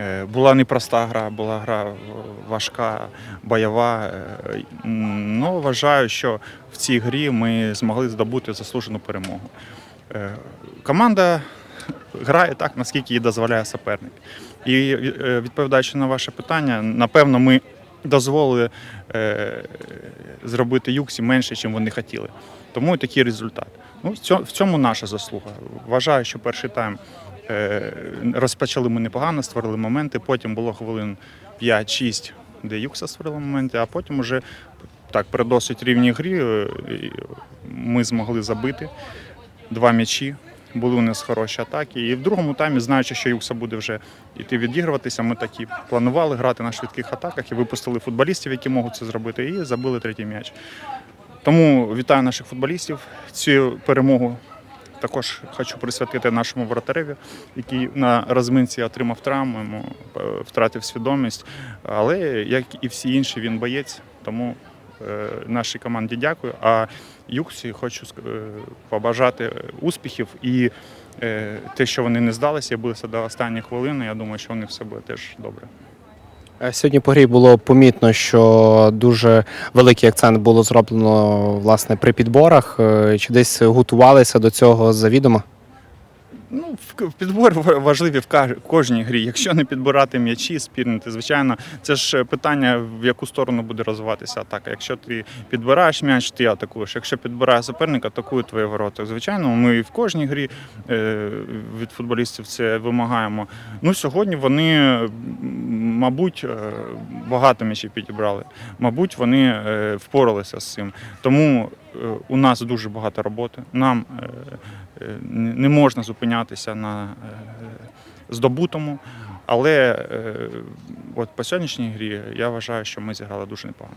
Е, Була непроста гра, була гра важка, бойова. Е, Ну, вважаю, що в цій грі ми змогли здобути заслужену перемогу. Е, Команда грає так, наскільки їй дозволяє суперник. І е, відповідаючи на ваше питання, напевно, ми дозволили е, зробити юксі менше, ніж вони хотіли. Тому і такий результат. Ну, в цьому, наша заслуга. Вважаю, що перший тайм е, розпочали ми непогано, створили моменти. Потім було хвилин 5-6, де Юкса створила моменти, а потім уже так, при досить рівній грі е, ми змогли забити два м'ячі. Були у нас хороші атаки. І в другому таймі, знаючи, що Юкса буде вже йти відігруватися, ми такі планували грати на швидких атаках і випустили футболістів, які можуть це зробити, і забили третій м'яч. Тому вітаю наших футболістів. Цю перемогу також хочу присвятити нашому воротареві, який на розминці отримав травму, е, втратив свідомість. Але як і всі інші, він боєць. Тому е, нашій команді дякую. А Юксі хочу е, побажати успіхів і те, що вони не здалися і билися до останньої хвилини. Я думаю, що вони все буде теж добре. Е, Сьогодні по грі було помітно, що дуже великий акцент було зроблено власне при підборах. Е, Чи десь готувалися до цього завідомо? Ну, підбор ва- важливі в кожній грі. Якщо не підбирати м'ячі, спірнити, звичайно, це ж питання, в яку сторону буде розвиватися атака. Якщо ти підбираєш м'яч, ти атакуєш. Якщо підбирає суперник, атакує твої ворота. Звичайно, ми в кожній грі е, від футболістів це вимагаємо. Ну, сьогодні вони, мабуть, е, багато м'ячів підібрали. Мабуть, вони е, впоралися з цим. Тому е, у нас дуже багато роботи. Нам не можна зупинятися на здобутому. Але от по сьогоднішній грі я вважаю, що ми зіграли дуже непогано.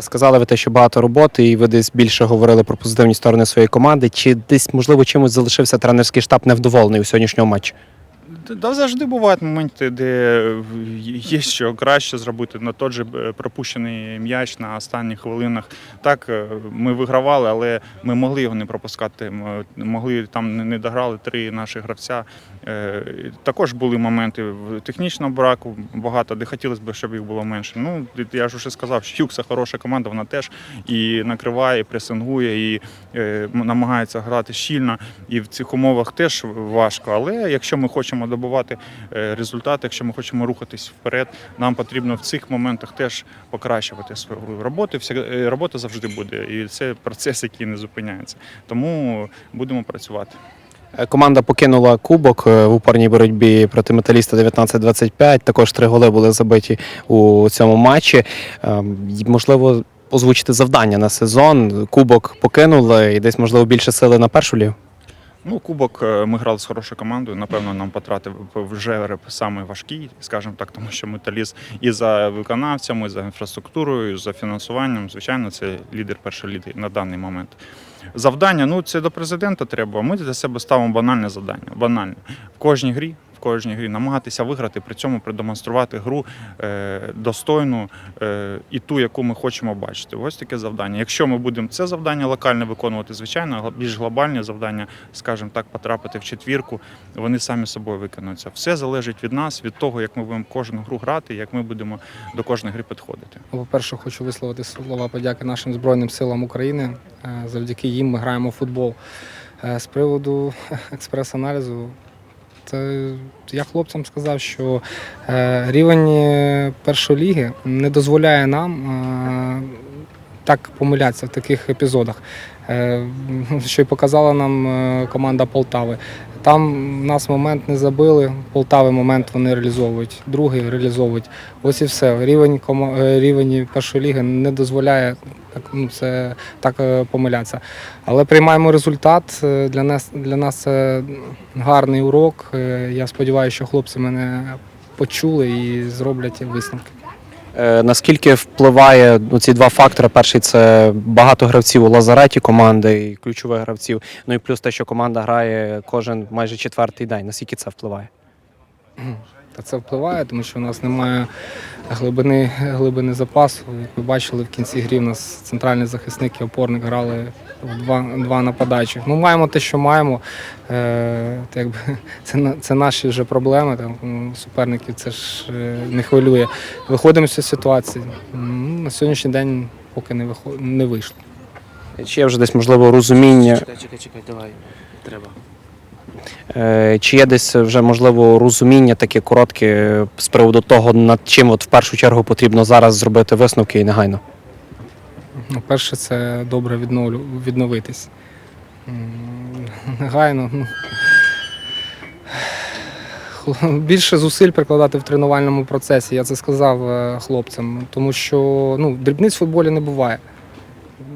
Сказали ви те, що багато роботи, і ви десь більше говорили про позитивні сторони своєї команди. Чи десь, можливо, чимось залишився тренерський штаб невдоволений у сьогоднішньому матчі? Да, завжди бувають моменти, де є що краще зробити на той же е, пропущений м'яч на останніх хвилинах. Так, е, ми вигравали, але ми могли його не пропускати. Могли там не- дограли три наші гравця. Е, Також були моменти технічного браку багато, де хотілося б, щоб їх було менше. Ну, я ж вже сказав, що Юкса хороша команда, вона теж і накриває, і пресингує, і е, намагається грати щільно. І в цих умовах теж важко. Але якщо ми хочемо добувати е, результати, якщо ми хочемо рухатись вперед, нам потрібно в цих моментах теж покращувати свою гру. Роботи вся е, робота завжди буде, і це процес, який не зупиняється. Тому будемо працювати. Е, Команда покинула кубок в упорній боротьбі проти металіста 19-25. Також три голи були забиті у цьому матчі. Ем, Можливо, озвучити завдання на сезон. Кубок покинули і десь, можливо, більше сили на першу лігу. Ну, кубок е, ми грали з хорошою командою. Напевно, нам потратив вже саме важкий, скажімо так, тому що металіст і за виконавцями, і за інфраструктурою, і за фінансуванням. Звичайно, це лідер першої ліги на даний момент. Завдання, ну це до президента треба. Ми для себе ставимо банальне завдання. Банальне. В кожній грі. Кожній грі намагатися виграти, при цьому продемонструвати гру е, достойну е, і ту, яку ми хочемо бачити. Ось таке завдання. Якщо ми будемо це завдання локальне виконувати, звичайно, більш глобальні завдання, скажімо так, потрапити в четвірку, вони самі собою виконуються. Все залежить від нас, від того, як ми будемо кожну гру грати, як ми будемо до кожної гри підходити. Ну, По-перше, хочу висловити слова подяки нашим Збройним силам України. Е, Завдяки їм ми граємо в футбол. З приводу експрес-аналізу, я хлопцям сказав, що е, рівень е, першої ліги не дозволяє нам е, так помилятися в таких епізодах. Що й показала нам команда Полтави. Там нас момент не забили, Полтави момент вони реалізовують, другий реалізовують. Ось і все. Рівень е, рівень першої ліги не дозволяє так, ну, це, так е, помилятися. Але приймаємо результат. Е, Для нас, для нас це гарний урок. Я сподіваюся, що хлопці мене почули і зроблять висновки. Е, Наскільки впливає ну, ці два фактори? Перший це багато гравців у лазареті команди і ключових гравців. Ну і плюс те, що команда грає кожен майже четвертий день. Наскільки це впливає? Та це впливає, тому що у нас немає глибини, глибини запасу. Як ви бачили, в кінці грі у нас центральний захисник і опорник грали в два, два нападаючих. Ну, маємо те, що маємо. Е, якби, це, це наші вже проблеми. Там, суперників це ж е, не хвилює. Виходимо з цієї ситуації. На сьогоднішній день поки не, виход, не вийшло. Чи є вже десь можливо розуміння, Чекай, чекай, чекай, давай. Треба. Е, чи є десь вже можливо розуміння таке коротке з приводу того, над чим от в першу чергу потрібно зараз зробити висновки і негайно? Ну, перше, це добре відновлю, відновитись. Негайно. Ну, більше зусиль прикладати в тренувальному процесі, я це сказав е, хлопцям, тому що ну, дрібниць в футболі не буває.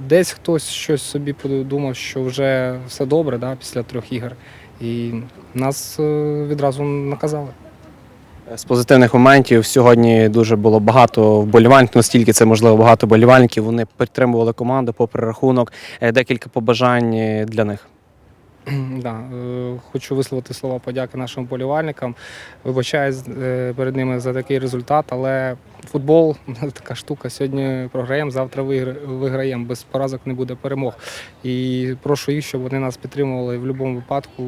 Десь хтось щось собі подумав, що вже все добре да, після трьох ігор. І нас е, відразу наказали. З позитивних моментів сьогодні дуже було багато вболівальників, настільки це можливо багато вболівальників. Вони підтримували команду попри рахунок. Е, Декілька побажань е, для них. Да, е, хочу висловити слова подяки нашим вболівальникам. Вибачаюсь е, перед ними за такий результат, але футбол така штука. Сьогодні програємо, завтра вигра- виграємо. Без поразок не буде перемог. І прошу їх, щоб вони нас підтримували в будь-якому випадку.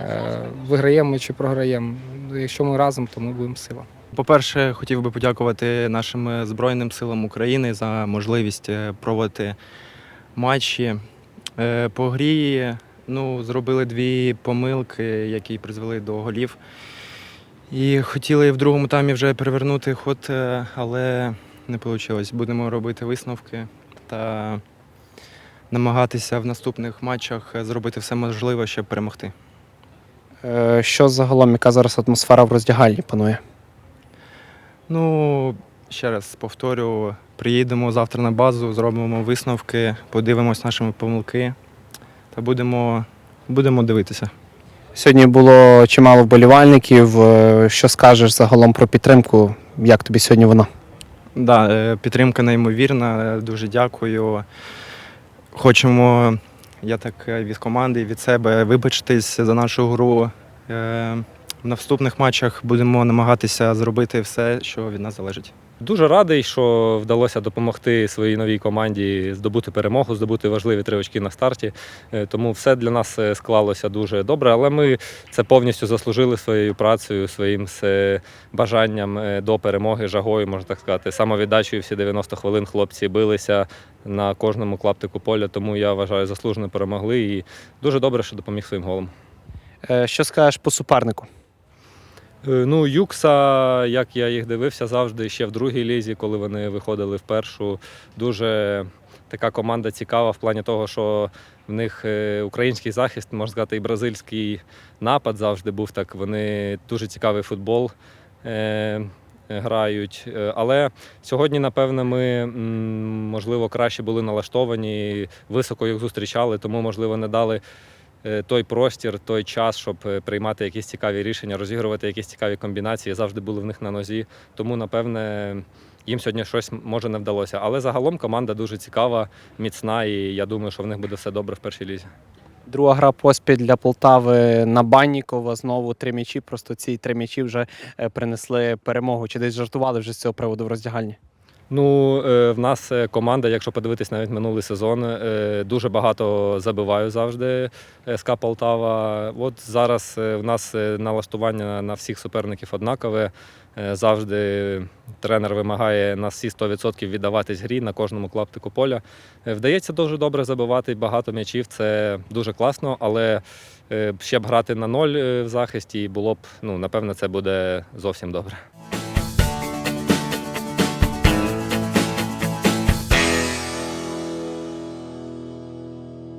Е, Виграємо ми чи програємо. Якщо ми разом, то ми будемо сила. По-перше, хотів би подякувати нашим Збройним силам України за можливість проводити матчі. По грі ну, зробили дві помилки, які призвели до голів. І хотіли в другому таймі вже перевернути ход, е, але не вийшло. Будемо робити висновки та намагатися в наступних матчах зробити все можливе, щоб перемогти. Е, Що загалом, яка зараз атмосфера в роздягальні панує? Ну, ще раз повторю, приїдемо завтра на базу, зробимо висновки, подивимось наші помилки та будемо, будемо дивитися. Сьогодні було чимало вболівальників. Е, Що скажеш загалом про підтримку? Як тобі сьогодні вона? Да, е, підтримка неймовірна, е, дуже дякую. Хочемо, я так від команди, від себе вибачитись за нашу гру. Е, В наступних матчах будемо намагатися зробити все, що від нас залежить. Дуже радий, що вдалося допомогти своїй новій команді здобути перемогу, здобути важливі три очки на старті. Е, Тому все для нас е, склалося дуже добре. Але ми це повністю заслужили своєю працею, своїм бажанням е, до перемоги, жагою, можна так сказати. Самовіддачею всі 90 хвилин хлопці билися на кожному клаптику поля. Тому я вважаю, заслужено перемогли і дуже добре, що допоміг своїм голом. Що скажеш по супернику? Е, Ну, Юкса, як я їх дивився завжди ще в другій лізі, коли вони виходили в першу. Дуже така команда цікава в плані того, що в них е, український захист, можна сказати, і бразильський напад завжди був так. Вони дуже цікавий футбол. е, Грають, Е, але сьогодні, напевно, ми можливо краще були налаштовані, високо їх зустрічали, тому можливо не дали той простір, той час, щоб е, приймати якісь цікаві рішення, розігрувати якісь цікаві комбінації, завжди були в них на нозі. Тому, напевне, їм сьогодні щось може не вдалося. Але загалом команда дуже цікава, міцна, і я думаю, що в них буде все добре в першій лізі. Друга гра поспіль для Полтави на Баннікова. Знову три м'ячі. Просто ці три м'ячі вже е, принесли перемогу. Чи десь жартували вже з цього приводу в роздягальні? Ну, е, в нас е, команда, якщо подивитись навіть минулий сезон, е, дуже багато забиваю завжди СК Полтава. От зараз в нас налаштування на всіх суперників однакове. Завжди тренер вимагає на всі 100% віддаватись грі на кожному клаптику поля. Вдається дуже добре забивати багато м'ячів, це дуже класно, але ще б грати на ноль в захисті було б, ну, напевно, це буде зовсім добре.